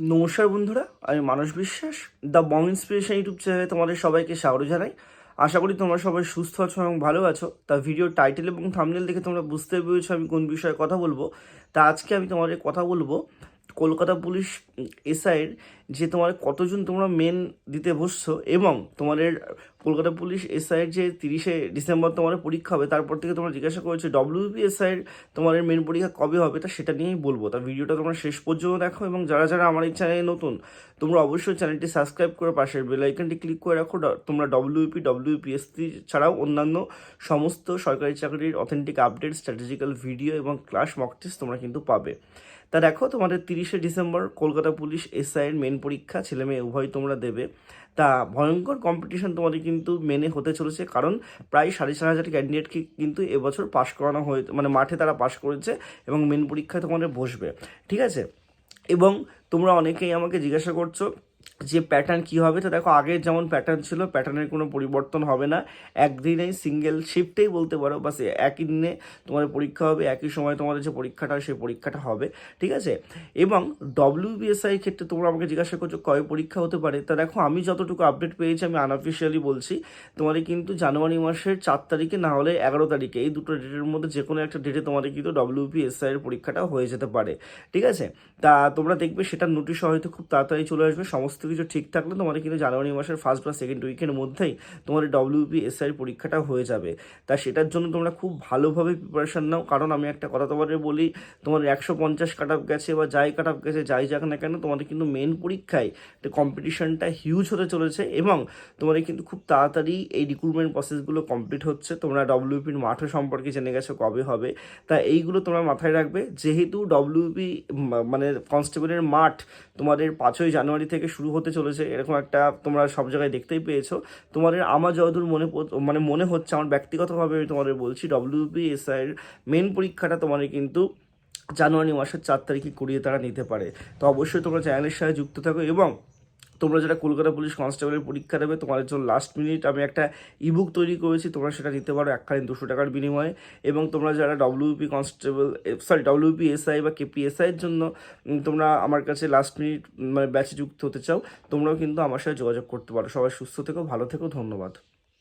নমস্কার বন্ধুরা, আমি মানস বিশ্বাস দ্য বং ইন্সপিরেশন ইউটিউব চ্যানেলে তোমাদের সবাইকে স্বাগত জানাই। আশা করি তোমরা সবাই সুস্থ আছো এবং ভালো আছো। তা ভিডিও টাইটেল এবং থামনেল দেখে তোমরা বুঝতে পেরেছ আমি কোন বিষয়ে কথা বলব। তা আজকে আমি তোমাদের কথা বলব কলকাতা পুলিশ এসআইয়ের যে তোমার কতজন তোমরা মেন দিতে বসছো এবং তোমাদের কলকাতা পুলিশ এসআইয়ের যে তিরিশে ডিসেম্বর তোমার পরীক্ষা হবে, তারপর থেকে তোমরা জিজ্ঞাসা করেছ ডব্লিউপি এসআইয়ের তোমাদের মেন পরীক্ষা কবে হবে, তা সেটা নিয়েই বলব। তা ভিডিওটা তোমরা শেষ পর্যন্ত দেখো এবং যারা যারা আমার এই চ্যানেলে নতুন, তোমরা অবশ্যই চ্যানেলটি সাবস্ক্রাইব করে পাশের বেল আইকনটি ক্লিক করে রাখো। তোমরা ডব্লিউপি ডব্লিউপিএসসি ছাড়াও অন্যান্য সমস্ত সরকারি চাকরির অথেন্টিক আপডেট স্ট্র্যাটেজিক্যাল ভিডিও এবং ক্লাস মক টেস্ট তোমরা কিন্তু পাবে। তা দেখো তোমাদের তিরিশে ডিসেম্বর কলকাতা পুলিশ এসআইয়ের মেন পরীক্ষা ছেলে মেয়ে উভয় তোমরা দেবে। তা ভয়ঙ্কর কম্পিটিশন তোমাদের কিন্তু মেনে হতে চলেছে। কারণ প্রায় সাড়ে চার হাজার ক্যান্ডিডেটকে কিন্তু এবছর পাশ করানো হয়ে মানে মাঠে তারা পাশ করেছে এবং মেন পরীক্ষায় তোমাদের বসবে। ঠিক আছে? এবং তোমরা অনেকেই আমাকে জিজ্ঞাসা করছ যে প্যাটার্ন কী হবে তো দেখো, আগের যেমন প্যাটার্ন ছিল প্যাটার্নের কোনো পরিবর্তন হবে না। একদিনেই সিঙ্গেল শিফটেই বলতে পারো, বাস একই দিনে তোমার পরীক্ষা হবে, একই সময় তোমাদের যে পরীক্ষাটা, সেই পরীক্ষাটা হবে, ঠিক আছে? এবং ডব্লিউবিএসআই ক্ষেত্রে তোমরা আমাকে জিজ্ঞাসা করছ কয় পরীক্ষা হতে পারে? তা দেখো, আমি যতটুকু আপডেট পেয়েছি, আমি আনঅফিসিয়ালি বলছি, তোমাদের কিন্তু জানুয়ারি মাসের চার তারিখে না হলে এগারো তারিখে, এই দুটো ডেটের মধ্যে যে কোনো একটা ডেটে তোমাদের কিন্তু ডব্লিউপিএসআই এর পরীক্ষাটা হয়ে যেতে পারে, ঠিক আছে? তা তোমরা দেখবে, সেটার নোটিশ হয়তো খুব তাড়াতাড়ি চলে আসবে, সমস্ত কিছু ঠিক থাকলে তোমাদের কিন্তু জানুয়ারি মাসের ফার্স্ট বা সেকেন্ড উইকের মধ্যেই তোমাদের ডব্লিউপিএসআই পরীক্ষাটা হয়ে যাবে। তা সেটার জন্য তোমরা খুব ভালোভাবে প্রিপারেশন নাও। কারণ আমি একটা কথা তোমাদের বলি, তোমার একশো পঞ্চাশ কাট আপ গেছে বা যাই কাট আপ গেছে, যাই যাক না কেন, তোমাদের কিন্তু মেন পরীক্ষায় কম্পিটিশনটা হিউজ হতে চলেছে এবং তোমাদের কিন্তু খুব তাড়াতাড়ি এই রিক্রুটমেন্ট প্রসেসগুলো কমপ্লিট হচ্ছে। তোমরা ডব্লিউপির মাঠও সম্পর্কে জেনে গেছো কবে হবে। তা এইগুলো তোমরা মাথায় রাখবে। যেহেতু ডব্লিউপি মানে কনস্টেবলের মাঠ তোমাদের পাঁচই জানুয়ারি থেকে শুরু হতে চলেছে, এরকম একটা তোমরা সব জায়গায় দেখতেই পেয়েছ। তোমাদের আমার যতদূর মনে মানে মনে হচ্ছে, আমার ব্যক্তিগতভাবে আমি তোমাদের বলছি ডব্লিউপিএসআইয়ের মেন পরীক্ষাটা তোমাদের কিন্তু জানুয়ারি মাসের চার তারিখে কুড়িয়ে তারা নিতে পারে। তো অবশ্যই তোমরা চ্যানেলের সাথে যুক্ত থাকো এবং তোমরা যেটা কলকাতা পুলিশ কনস্টেবলের পরীক্ষা দেবে, তোমাদের জন্য লাস্ট মিনিট আমি একটা ইবুক তৈরি করেছি, তোমরা সেটা নিতে পারো এককালীন দুশো টাকার বিনিময়ে। এবং তোমরা যারা WP constable sorry WP SI বা কেপিএসআই এর জন্য তোমরা আমার কাছে লাস্ট মিনিট মানে ব্যাচে যুক্ত হতে চাও, তোমরাও কিন্তু আমার সাথে যোগাযোগ করতে পারো। সবাই সুস্থ থেকো, ভালো থেকো, ধন্যবাদ।